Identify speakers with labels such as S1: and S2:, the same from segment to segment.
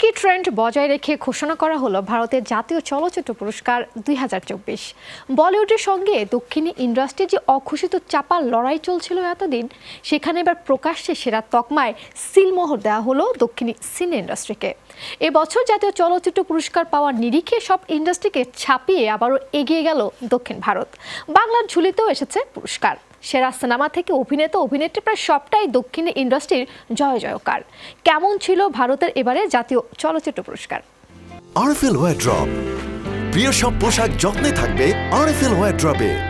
S1: একই ট্রেন্ড বজায় রেখে ঘোষণা করা হলো ভারতের জাতীয় চলচ্চিত্র পুরস্কার দুই হাজার চব্বিশ। বলিউডের সঙ্গে দক্ষিণী ইন্ডাস্ট্রির যে অঘোষিত চাপার লড়াই চলছিল এতদিন, সেখানে এবার প্রকাশ্যে সেরা তকমায় সিলমোহর দেওয়া হলো দক্ষিণী সিনে ইন্ডাস্ট্রিকে। এবছর জাতীয় চলচ্চিত্র পুরস্কার পাওয়ার নিরিখে সব ইন্ডাস্ট্রিকে ছাপিয়ে আবারও এগিয়ে গেল দক্ষিণ ভারত। বাংলার ঝুলিতেও এসেছে পুরস্কার। সেরা সিনেমা থেকে অভিনেতা অভিনেত্রী প্রায় সবটাই দক্ষিণ ইন্ডাস্ট্রির জয় জয়কার। কেমন ছিল ভারতের এবারে জাতীয় চলচ্চিত্র পুরস্কার?
S2: আরএফএল ওয়ার ড্রপ প্রিয় সব পোশাক যত্নে থাকবে আরএফএল ওয়ার ড্রপে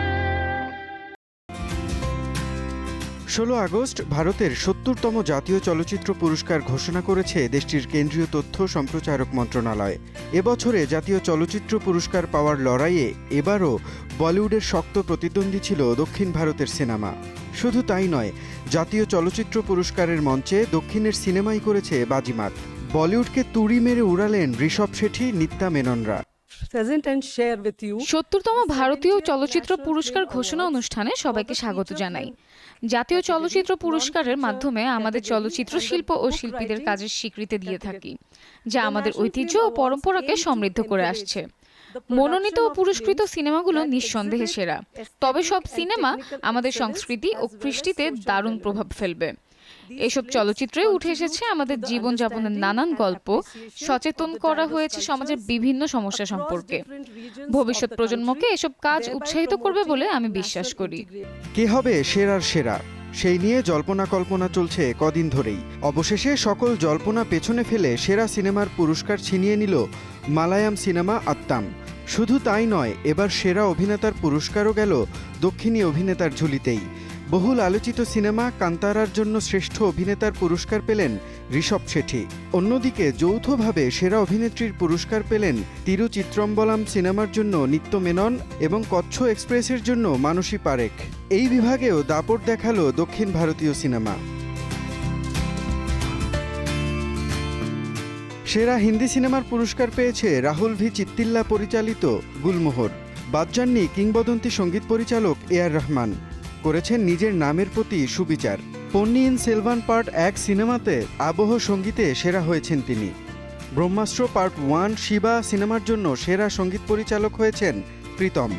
S3: ষোলো আগস্ট ভারতের সত্তরতম জাতীয় চলচ্চিত্র পুরস্কার ঘোষণা করেছে দেশটির কেন্দ্রীয় তথ্য সম্প্রচারক মন্ত্রণালয়। এবছরে জাতীয় চলচ্চিত্র পুরস্কার পাওয়ার লড়াইয়ে এবারও বলিউডের শক্ত প্রতিদ্বন্দ্বী ছিল দক্ষিণ ভারতের সিনেমা। শুধু তাই নয়, জাতীয় চলচ্চিত্র পুরস্কারের মঞ্চে দক্ষিণের সিনেমাই করেছে বাজিমাত। বলিউডকে তুড়ি মেরে উড়ালেন ঋষভ শেঠি, নিত্যা মেননরা।
S4: সত্তরতম ভারতীয় চলচ্চিত্র পুরস্কার ঘোষণা অনুষ্ঠানে সবাইকে স্বাগত জানাই। জাতীয় চলচ্চিত্র পুরস্কারের মাধ্যমে আমাদের চলচ্চিত্র শিল্প ও শিল্পীদের কাজের স্বীকৃতি দিয়ে থাকি যা আমাদের ঐতিহ্য ও পরম্পরাকে সমৃদ্ধ করে আসছে। মনোনীত ও পুরস্কৃত সিনেমাগুলো নিঃসন্দেহে সেরা। তবে সব সিনেমা আমাদের সংস্কৃতি ও কৃষ্টিতে দারুণ প্রভাব ফেলবে। এসব চলচ্চিত্রে উঠে এসেছে আমাদের জীবনযাপনের নানান গল্প। সচেতন করা হয়েছে সমাজের বিভিন্ন সমস্যা সম্পর্কে। ভবিষ্যৎ প্রজন্মকে এসব কাজ উৎসাহিত করবে বলে আমি বিশ্বাস করি।
S3: কে হবে সেরার সেরা? সেই নিয়ে জল্পনা কল্পনা চলছে কদিন ধরেই। অবশেষে সকল জল্পনা পেছনে ফেলে সেরা সিনেমার পুরস্কার ছিনিয়ে নিল মালায়াম সিনেমা আত্মাম। শুধু তাই নয়, এবার সেরা অভিনেতার পুরস্কারও গেল দক্ষিণী অভিনেতার ঝুলিতেই। বহুল আলোচিত সিনেমা কান্তারার জন্য শ্রেষ্ঠ অভিনেতার পুরস্কার পেলেন ঋষভ শেঠি। অন্যদিকে যৌথভাবে সেরা অভিনেত্রীর পুরস্কার পেলেন তিরুচিত্রম্বলাম সিনেমার জন্য নিত্য মেনন এবং কচ্ছ এক্সপ্রেসের জন্য মানসী পারেখ। এই বিভাগেও দাপট দেখাল দক্ষিণ ভারতীয় সিনেমা। সেরা হিন্দি সিনেমার পুরস্কার পেয়েছে রাহুল ভি চিত্তিল্লা পরিচালিত গুলমোহর। বাদ কিংবদন্তি সংগীত পরিচালক এ আর রহমান। করেছেন নিজের নামের প্রতি সুবিচার। পন্নিইন সেলভান পার্ট এক সিনেমাতে আবহ সঙ্গীতে সেরা হয়েছেন তিনি। ব্রহ্মাস্ত্র পার্ট ওয়ান শিবা সিনেমার জন্য সেরা সংগীত পরিচালক হয়েছেন প্রীতম।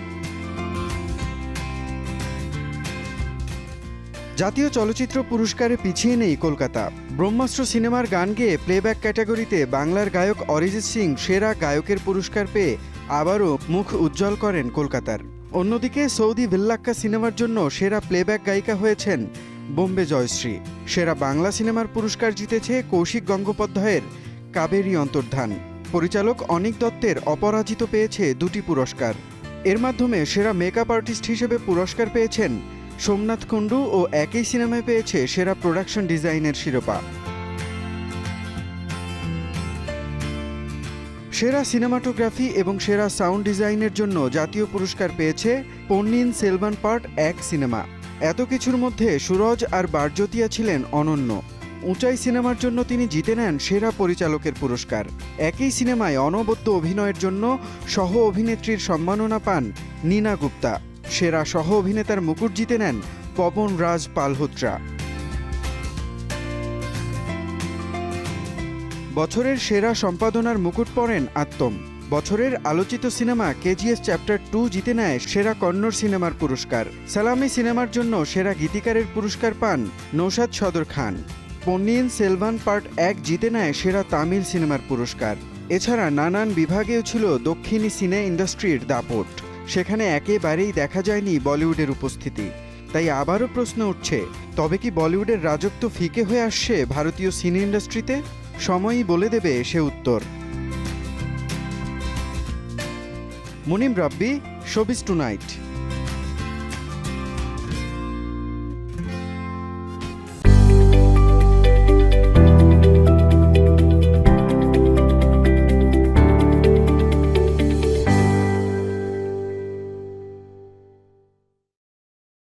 S3: জাতীয় চলচ্চিত্র পুরস্কারে পিছিয়ে নেই কলকাতা। ব্রহ্মাস্ত্র সিনেমার গান গেয়ে প্লেব্যাক ক্যাটাগরিতে বাংলার গায়ক অরিজিৎ সিং সেরা গায়কের পুরস্কার পেয়ে আবারও মুখ উজ্জ্বল করেন কলকাতার। অন্যদিকে সৌদি ভিল্লাক্কা সিনেমার জন্য সেরা প্লেব্যাক গায়িকা হয়েছেন বোম্বে জয়শ্রী। সেরা বাংলা সিনেমার পুরস্কার জিতেছে কৌশিক গঙ্গোপাধ্যায়ের কাবেরী অন্তর্ধান। পরিচালক অনিক দত্তের অপরাজিত পেয়েছে দুটি পুরস্কার। এর মাধ্যমে সেরা মেকআপ আর্টিস্ট হিসেবে পুরস্কার পেয়েছেন সোমনাথ কুণ্ডু ও একই সিনেমায় পেয়েছে সেরা প্রোডাকশন ডিজাইনের শিরোপা। সেরা সিনেমাটোগ্রাফি এবং সেরা সাউন্ড ডিজাইনের জন্য জাতীয় পুরস্কার পেয়েছে পন্নিন সেলভান পার্ট এক সিনেমা। এত কিছুর মধ্যে সুরজ আর বারজতিয়া ছিলেন অনন্য। উঁচাই সিনেমার জন্য তিনি জিতে নেন সেরা পরিচালকের পুরস্কার। একই সিনেমায় অনবদ্য অভিনয়ের জন্য সহ অভিনেত্রীর সম্মাননা পান নীনা গুপ্তা। সেরা সহ অভিনেতার মুকুট জিতে নেন পবন রাজ পালহোত্রা। বছরের সেরা সম্পাদনার মুকুট পরেন আত্মম বছরের আলোচিত সিনেমা কেজিএস চ্যাপ্টার টু জিতে নেয় সেরা কন্নড় সিনেমার পুরস্কার। সালামি সিনেমার জন্য সেরা গীতিকারের পুরস্কার পান নৌশাদ সদর খান। পন্নিয়ন সেলভান পার্ট এক জিতে নেয় সেরা তামিল সিনেমার পুরস্কার। এছাড়া নানান বিভাগেও ছিল দক্ষিণী সিনে ইন্ডাস্ট্রির দাপট। সেখানে একেবারেই দেখা যায়নি বলিউডের উপস্থিতি। তাই আবারও প্রশ্ন উঠছে, তবে কি বলিউডের রাজত্ব ফিকে হয়ে আসছে ভারতীয় সিনে ইন্ডাস্ট্রিতে? সময়ই বলে দেবে সে উত্তর। Munim Rabbi showbiz tonight.